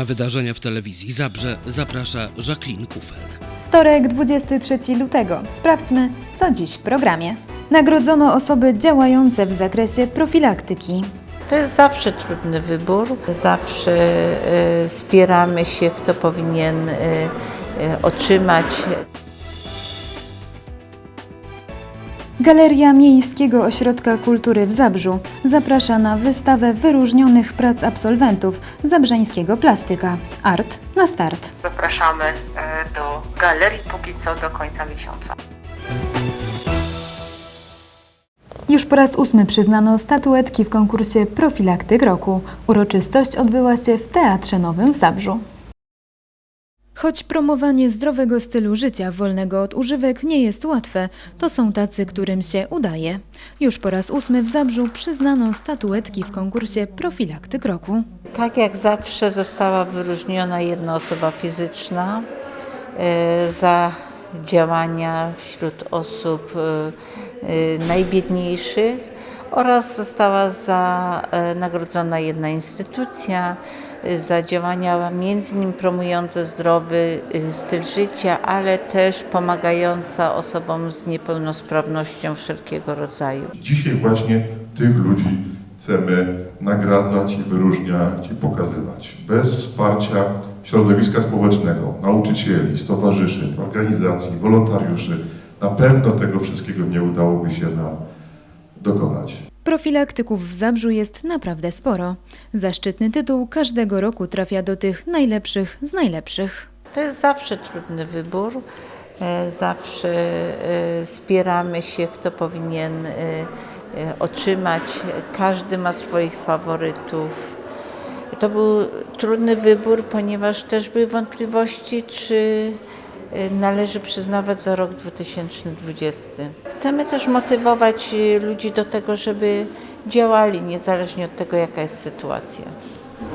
Na wydarzenia w telewizji Zabrze zaprasza Jacqueline Kufel. Wtorek, 23 lutego. Sprawdźmy, co dziś w programie. Nagrodzono osoby działające w zakresie profilaktyki. To jest zawsze trudny wybór. Zawsze e, spieramy się, kto powinien e, e, otrzymać Galeria Miejskiego Ośrodka Kultury w Zabrzu zaprasza na wystawę wyróżnionych prac absolwentów zabrzeńskiego plastyka. Art na start. Zapraszamy e, do galerii póki co do końca miesiąca. Już po raz ósmy przyznano statuetki w konkursie Profilaktyk Roku. Uroczystość odbyła się w Teatrze Nowym w Zabrzu. Choć promowanie zdrowego stylu życia wolnego od używek nie jest łatwe, to są tacy, którym się udaje. Już po raz ósmy w Zabrzu przyznano statuetki w konkursie Profilaktyk Roku. Tak jak zawsze została wyróżniona jedna osoba fizyczna e, za działania wśród osób e, e, najbiedniejszych oraz została za, nagrodzona jedna instytucja za działania między innymi promujące zdrowy e, styl życia, ale też pomagająca osobom z niepełnosprawnością wszelkiego rodzaju. Dzisiaj właśnie tych ludzi chcemy nagradzać i wyróżniać i pokazywać. Bez wsparcia środowiska społecznego, nauczycieli, stowarzyszeń, organizacji, wolontariuszy na pewno tego wszystkiego nie udałoby się nam dokonać. Profilaktyków w Zabrzu jest naprawdę sporo. Zaszczytny tytuł każdego roku trafia do tych najlepszych z najlepszych. To jest zawsze trudny wybór. E, Zawsze e, spieramy się, kto powinien e, otrzymać. Każdy ma swoich faworytów. To był trudny wybór, ponieważ też były wątpliwości, czy należy przyznawać za rok 2020. Chcemy też motywować e, ludzi do tego, żeby działali niezależnie od tego, jaka jest sytuacja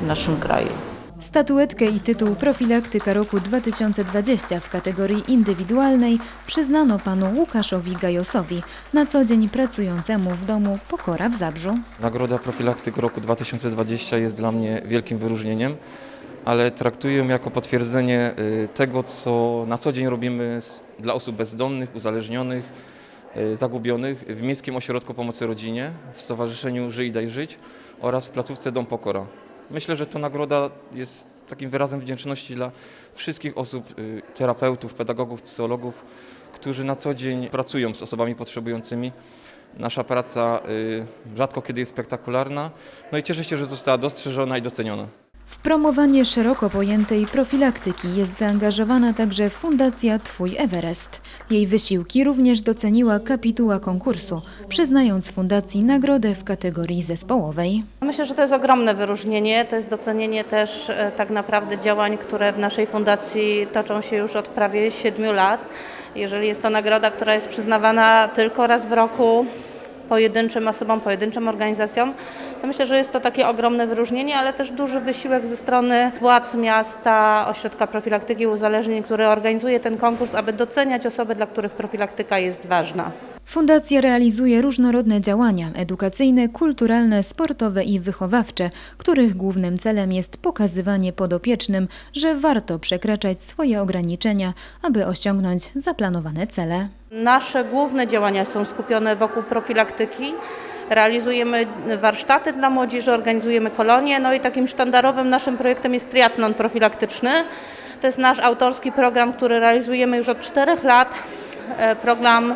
w naszym kraju. Statuetkę i tytuł Profilaktyka roku 2020 w kategorii indywidualnej przyznano panu Łukaszowi Gajosowi, na co dzień pracującemu w domu Pokora w Zabrzu. Nagroda Profilaktyk roku 2020 jest dla mnie wielkim wyróżnieniem, ale traktuję ją jako potwierdzenie y, tego, co na co dzień robimy dla osób bezdomnych, uzależnionych, y, zagubionych w Miejskim Ośrodku Pomocy Rodzinie, w Stowarzyszeniu Żyj Daj Żyć oraz w placówce Dom Pokora. Myślę, że to nagroda jest takim wyrazem wdzięczności dla wszystkich osób, y, terapeutów, pedagogów, psychologów, którzy na co dzień pracują z osobami potrzebującymi. Nasza praca rzadko kiedy jest spektakularna, no i cieszę się, że została dostrzeżona i doceniona. W promowanie szeroko pojętej profilaktyki jest zaangażowana także Fundacja Twój Everest. Jej wysiłki również doceniła kapituła konkursu, przyznając fundacji nagrodę w kategorii zespołowej. Myślę, że to jest ogromne wyróżnienie. To jest docenienie też e, tak naprawdę działań, które w naszej fundacji toczą się już od prawie siedmiu lat. Jeżeli jest to nagroda, która jest przyznawana tylko raz w roku pojedynczym osobom, pojedynczym organizacjom, myślę, że jest to takie ogromne wyróżnienie, ale też duży wysiłek ze strony władz miasta, Ośrodka Profilaktyki Uzależnień, który organizuje ten konkurs, aby doceniać osoby, dla których profilaktyka jest ważna. Fundacja realizuje różnorodne działania edukacyjne, kulturalne, sportowe i wychowawcze, których głównym celem jest pokazywanie podopiecznym, że warto przekraczać swoje ograniczenia, aby osiągnąć zaplanowane cele. Nasze główne działania są skupione wokół profilaktyki. Realizujemy warsztaty dla młodzieży, organizujemy kolonie, no i takim sztandarowym naszym projektem jest triatlon profilaktyczny. To jest nasz autorski program, który realizujemy już od czterech lat. E, Program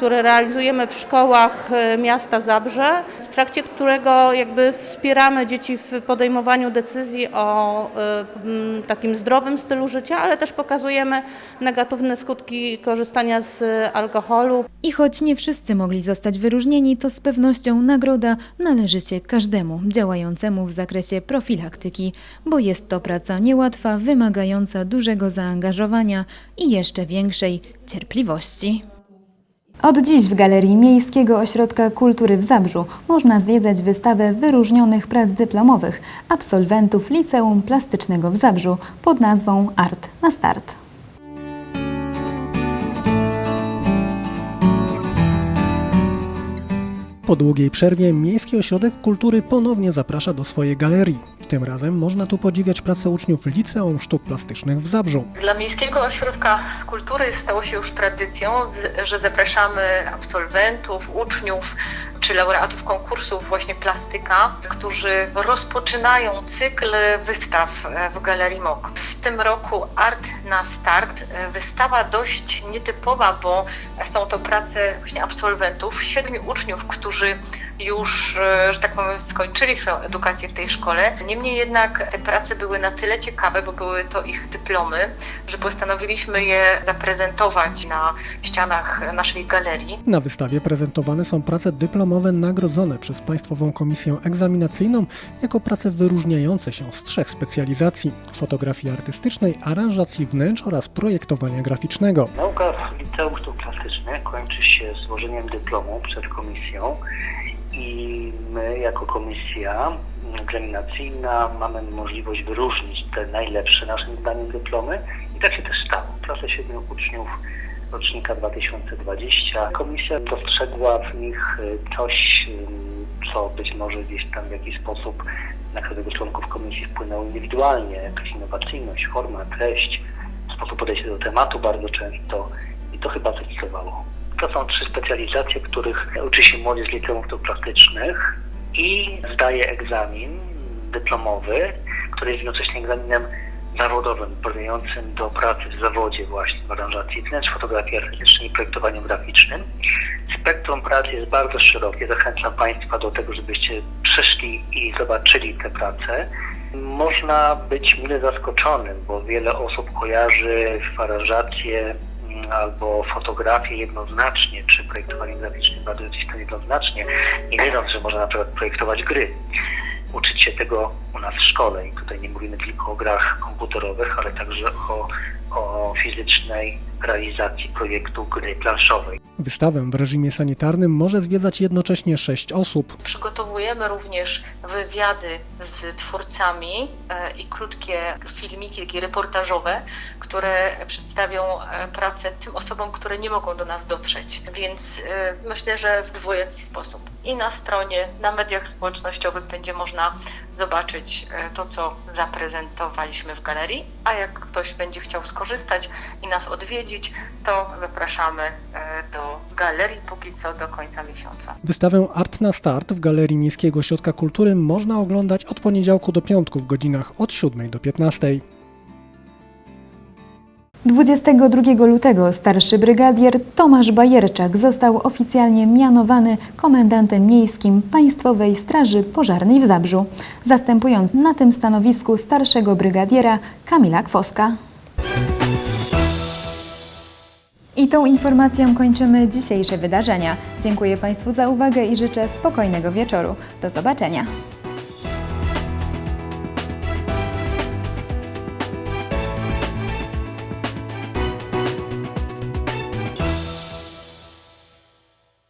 który realizujemy w szkołach e, miasta Zabrze, w trakcie którego jakby wspieramy dzieci w podejmowaniu decyzji o m, takim zdrowym stylu życia, ale też pokazujemy negatywne skutki korzystania z alkoholu. I choć nie wszyscy mogli zostać wyróżnieni, to z pewnością nagroda należy się każdemu działającemu w zakresie profilaktyki, bo jest to praca niełatwa, wymagająca dużego zaangażowania i jeszcze większej cierpliwości. Od dziś w Galerii Miejskiego Ośrodka Kultury w Zabrzu można zwiedzać wystawę wyróżnionych prac dyplomowych absolwentów Liceum Plastycznego w Zabrzu pod nazwą Art na Start. Po długiej przerwie Miejski Ośrodek Kultury ponownie zaprasza do swojej galerii. Tym razem można tu podziwiać pracę uczniów Liceum Sztuk Plastycznych w Zabrzu. Dla Miejskiego Ośrodka Kultury stało się już tradycją, że zapraszamy absolwentów, uczniów czy laureatów konkursów właśnie plastyka, którzy rozpoczynają cykl wystaw e, w Galerii MOK. W tym roku Art na Start. E, Wystawa dość nietypowa, bo są to prace właśnie absolwentów, siedmiu uczniów, którzy już, e, że tak powiem, skończyli swoją edukację w tej szkole. Niemniej jednak te prace były na tyle ciekawe, bo były to ich dyplomy, że postanowiliśmy je zaprezentować na ścianach naszej galerii. Na wystawie prezentowane są prace dyplomowe nagrodzone przez Państwową Komisję Egzaminacyjną jako prace wyróżniające się z trzech specjalizacji: fotografii artystycznej, aranżacji wnętrz oraz projektowania graficznego. Nauka w Liceum Sztuk Plastycznych kończy się złożeniem dyplomu przed komisją i my jako komisja egzaminacyjna mamy możliwość wyróżnić te najlepsze naszym zdaniem dyplomy i tak się też stało. Prace siedmiu uczniów rocznika 2020. Komisja dostrzegła w nich y, coś, y, co być może gdzieś tam w jakiś sposób na każdego członków komisji wpłynęło indywidualnie, jakaś innowacyjność, forma, treść, sposób podejścia do tematu bardzo często i to chyba zdecydowało. To są trzy specjalizacje, których uczy się młodzież liceum sztuk plastycznych i zdaje egzamin dyplomowy, który jest jednocześnie egzaminem zawodowym, uprawniającym do pracy w zawodzie właśnie w aranżacji wnętrz, fotografii artystycznej i projektowaniu graficznym. Spektrum pracy jest bardzo szerokie. Zachęcam Państwa do tego, żebyście przyszli i zobaczyli te prace. Można być mile zaskoczonym, bo wiele osób kojarzy aranżację mm, albo fotografię jednoznacznie, czy projektowanie graficzne bardzo jednoznacznie, nie wiedząc, że można na przykład projektować gry uczyć się tego u nas w szkole. I tutaj nie mówimy tylko o grach komputerowych, ale także o, o fizycznej realizacji projektu gry planszowej. Wystawę w reżimie sanitarnym może zwiedzać jednocześnie sześć osób. Przygotowujemy również wywiady z twórcami e, i krótkie filmiki, jak i reportażowe, które przedstawią e, pracę tym osobom, które nie mogą do nas dotrzeć. Więc e, myślę, że w dwojaki sposób. I na stronie, na mediach społecznościowych będzie można zobaczyć to, co zaprezentowaliśmy w galerii, a jak ktoś będzie chciał skorzystać i nas odwiedzić, to zapraszamy e, do galerii póki co do końca miesiąca. Wystawę Art na Start w Galerii Miejskiego Ośrodka Kultury można oglądać od poniedziałku do piątku w godzinach od 7 do 15. 22 lutego starszy brygadier Tomasz Bajerczak został oficjalnie mianowany komendantem miejskim Państwowej Straży Pożarnej w Zabrzu, zastępując na tym stanowisku starszego brygadiera Kamila Kwoska. I tą informacją kończymy dzisiejsze wydarzenia. Dziękuję Państwu za uwagę i życzę spokojnego wieczoru. Do zobaczenia.